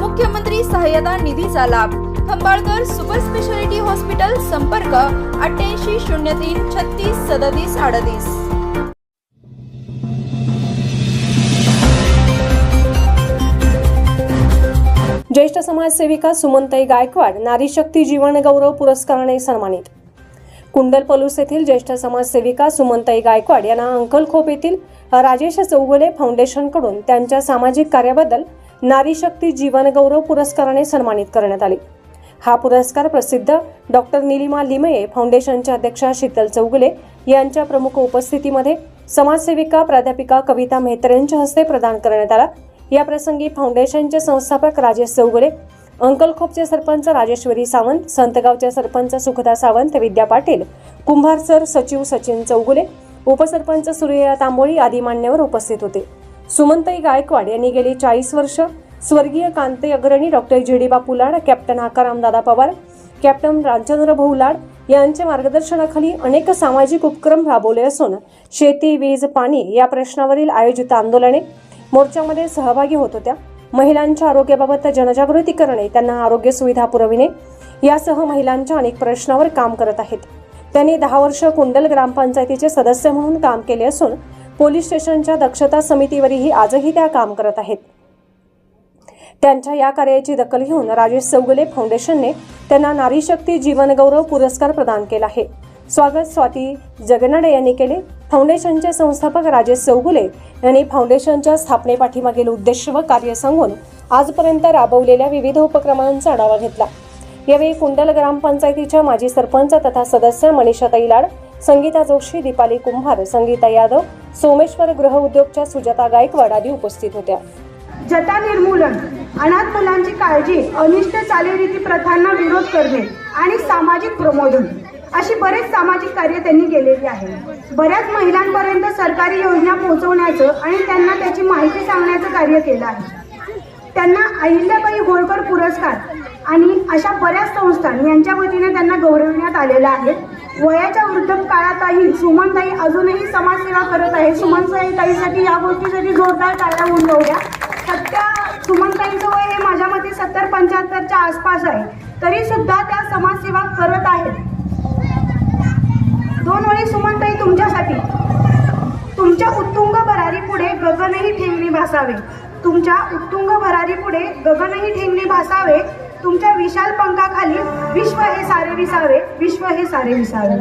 मुख्यमंत्री सहाय्यता निधीचा लाभ. खंबाळकर सुपर स्पेशालिटी हॉस्पिटल संपर्क अठ्ठ्याऐंशी शून्य तीन छत्तीस सदतीस अडतीस. ज्येष्ठ समाजसेविका सुमनताई गायकवाड नारी शक्ती जीवन गौरव पुरस्काराने सन्मानित. कुंडल पलूस येथील ज्येष्ठ समाजसेविका सुमनताई गायकवाड यांना अंकलखोप येथील राजेश चौगुले फाउंडेशनकडून त्यांच्या सामाजिक कार्याबद्दल नारी शक्ती जीवनगौरव पुरस्काराने सन्मानित करण्यात आले. हा पुरस्कार प्रसिद्ध डॉक्टर निलिमा लिमये फाउंडेशनच्या अध्यक्षा शीतल चौगुले यांच्या प्रमुख उपस्थितीमध्ये समाजसेविका प्राध्यापिका कविता मेहतर यांच्या हस्ते प्रदान करण्यात आला. याप्रसंगी फाउंडेशनचे संस्थापक राजेश चौगुले अंकलखोपचे सरपंच राजेश्वरी सावंत संतगावचे सरपंच सुखदा सावंत विद्या पाटील कुंभार सर सचिव सचिन चौगुले उपसरपंच सूर्या तांबोळी आदी मान्यवर उपस्थित होते. सुमंताई गायकवाड यांनी गेली चाळीस वर्ष. स्वर्गीय कांते अग्रणी doctor G D Lad captain Akaramdada Pawar captain Ramchandra Bhau Lad यांच्या मार्गदर्शनाखाली अनेक सामाजिक उपक्रम राबवले असून शेती वीज पाणी या प्रश्नावरील आयोजित आंदोलने मोर्चामध्ये सहभागी होत होत्या. महिलांच्या आरोग्याबाबत जनजागृती करणे त्यांना आरोग्य सुविधा पुरविणे यासह महिलांच्या अनेक प्रश्नावर काम करत आहेत. त्यांनी दहा वर्ष कुंडल ग्रामपंचायतीचे सदस्य म्हणून काम केले असून पोलीस स्टेशनच्या दक्षता समितीवरही आजही त्या काम करत आहेत. त्यांच्या या कार्याची दखल घेऊन राजेश चौगुले फाउंडेशनने त्यांना नारी शक्ती जीवनगौरव पुरस्कार प्रदान केला आहे. स्वागत स्वाती जगनाडे यांनी केले. फाउंडेशनचे संस्थापक राजेश चौगुले यांनी फाउंडेशनच्या स्थापनेपाठीमागील उद्देश व कार्य सांगून आजपर्यंत राबवलेल्या विविध उपक्रमांचा आढावा घेतला. यावेळी कुंडल ग्रामपंचायतीच्या माजी सरपंच तथा सदस्य मनीषा तैलाड संगीता जोशी दीपाली कुंभार संगीता यादव सोमेश्वर गृह उद्योगच्या सुजाता गायकवाड आदी उपस्थित होत्या. जता निर्मूलन अनाथ मुलांची काळजी अनिष्ट चालीरीती प्रथांना विरोध करणे आणि सामाजिक प्रमोदन अशी बरेच सामाजिक कार्य त्यांनी केलेली आहे. बऱ्याच महिलांपर्यंत सरकारी योजना पोहोचवण्याचं आणि त्यांना त्याची माहिती सांगण्याचं कार्य केलं आहे. त्यांना अहिल्याबाई होळकर पुरस्कार आणि अशा बऱ्याच संस्था यांच्या वतीने त्यांना गौरविण्यात आलेलं आहे. वयाच्या वृद्ध काळातही सुमनताई अजूनही समाजसेवा करत आहे. सुमनताई ताईसाठी या गोष्टीसाठी जोरदार टाळ्या उंडवल्या सत्या सुमनताईंचं वय हे माझ्या मते सत्तर पंच्याहत्तरच्या आसपास आहे. तरी सुद्धा त्या समाजसेवा करत आहेत. दोन वेळी सुमनताई तुमच्यासाठी. तुमच्या उत्तुंग भरारी पुढे गगनही ठेवणी भासावे. तुमच्या उत्तुंग भरारी पुढे गगनही ठेंगणे भासावे. तुमच्या विशाल पंखाखाली विश्व हे सारे विसावे विश्व हे सारे विसावे.